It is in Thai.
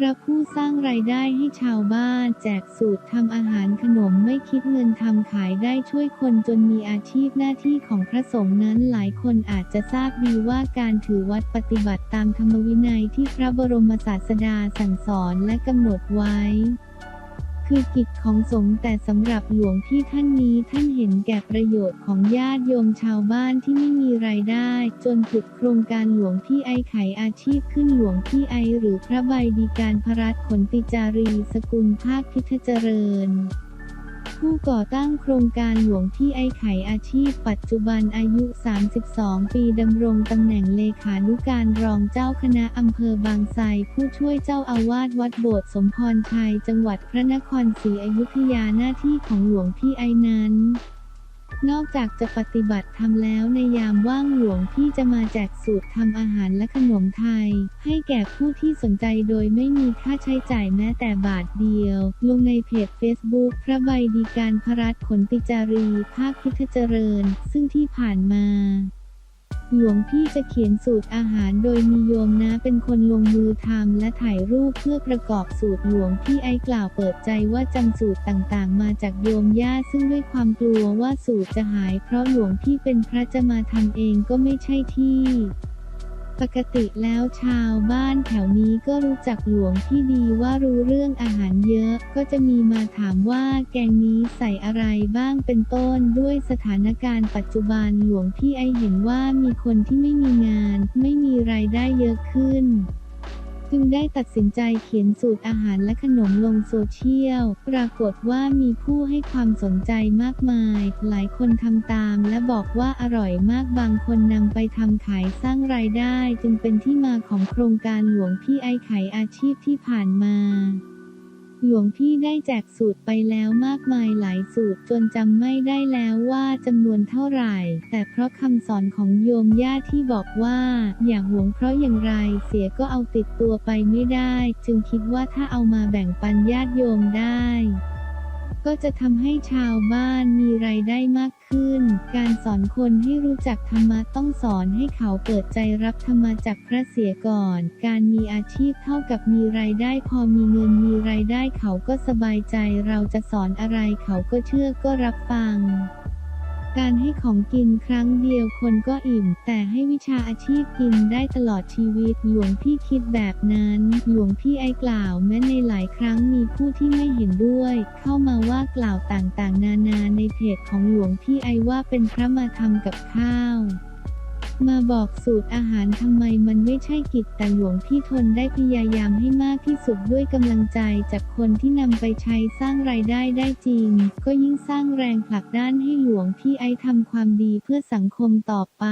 พระผู้สร้างรายได้ให้ชาวบ้านแจกสูตรทำอาหารขนมไม่คิดเงินทำขายได้ช่วยคนจนมีอาชีพหน้าที่ของพระสงฆ์นั้นหลายคนอาจจะทราบดีว่าการถือวัดปฏิบัติตามธรรมวินัยที่พระบรมศาสดาสั่งสอนและกำหนดไว้ คือกิจของสงฆ์แต่สำหรับหลวงพี่ท่านนี้ท่านเห็นแก่ประโยชน์ของญาติโยมชาวบ้านที่ไม่มีรายได้ จนผุดโครงการหลวงพี่ไอไขอาชีพขึ้นหลวงพี่ไอ หรือพระใบดีการพรัตขนติจารีสกุลภาคพิทเจริญ ผู้ก่อตั้งโครงการหลวงพี่ไอไขอาชีพ ปัจจุบันอายุ 32 ปีดำรงตำแหน่งเลขานุการรองเจ้าคณะอำเภอบางไทรผู้ช่วยเจ้าอาวาสวัดโบสถ์สมพรชัยจังหวัดพระนครศรีอยุธยาหน้าที่ของหลวงพี่ไอนั้น นอกจากจะปฏิบัติทำแล้วในยามว่างหลวงพี่จะมาแจกสูตรทำอาหารและขนมไทย ให้แก่ผู้ที่สนใจโดยไม่มีค่าใช้จ่ายแม้แต่บาทเดียว ลงในเพจ Facebook พระใบดีการพรัตขนติจารี ภาคพิทเจริญ ซึ่งที่ผ่านมา หลวงพี่จะเขียนสูตรอาหารโดยมีโยมนะเป็นคนลงมือทำและถ่ายรูปเพื่อประกอบสูตรหลวงพี่ไอกล่าวเปิดใจว่าจำสูตรต่างๆ มาจากโยมย่าซึ่งด้วยความกลัวว่าสูตรจะหาย เพราะหลวงพี่เป็นพระจะมาทำเองก็ไม่ใช่ที่ ปกติแล้วชาวบ้านแถวนี้ก็รู้จักหลวงพี่ดีว่ารู้เรื่องอาหารเยอะ ก็จะมีมาถามว่าแกงนี้ใส่อะไรบ้างเป็นต้นด้วยสถานการณ์ปัจจุบันหลวงพี่ไอเห็นว่ามีคนที่ไม่มีงาน ไม่มีรายได้เยอะขึ้น จึงได้ตัดสินใจเขียนสูตรอาหารและขนมลงโซเชียล ปรากฏว่ามีผู้ให้ความสนใจมากมาย หลายคนทำตามและบอกว่าอร่อยมากบางคนนำไปทำขายสร้างรายได้ จึงเป็นที่มาของโครงการหลวงพี่ไอไขอาชีพที่ผ่านมา หลวงพี่ได้แจกสูตรไปแล้วมากมายหลายสูตรจนจำไม่ได้แล้วว่าจำนวนเท่าไหร่ แต่เพราะคำสอนของโยมย่าที่บอกว่า อย่าหวงเพราะอย่างไรเสียก็เอาติดตัวไปไม่ได้ จึงคิดว่าถ้าเอามาแบ่งปันญาติโยมได้ ก็จะทำให้ชาวบ้านมีรายได้มากขึ้น การสอนคนให้รู้จักธรรมะต้องสอนให้เขาเปิดใจรับธรรมะจากพระเสียก่อน การมีอาชีพเท่ากับมีรายได้พอมีเงินมีรายได้เขาก็สบายใจเราจะสอนอะไรเขาก็เชื่อก็รับฟัง การให้ของกินครั้งเดียวคนก็อิ่ม แต่ให้วิชาอาชีพกินได้ตลอดชีวิต หลวงพี่คิดแบบนั้น หลวงพี่ไอกล่าว แม้ในหลายครั้งมีผู้ที่ไม่เห็นด้วย เข้ามาว่ากล่าวต่างๆ นานาในเพจของหลวงพี่ไอว่าเป็นพระมาทำกับข้าว มาบอกสูตรอาหารทำไมมันไม่ใช่กิจแต่หลวงพี่ทนได้พยายามให้มากที่สุดด้วยกำลังใจจากคนที่นำไปใช้สร้างรายได้ได้จริง ก็ยิ่งสร้างแรงผลักดันให้หลวงพี่ไอทำความดีเพื่อสังคมต่อไป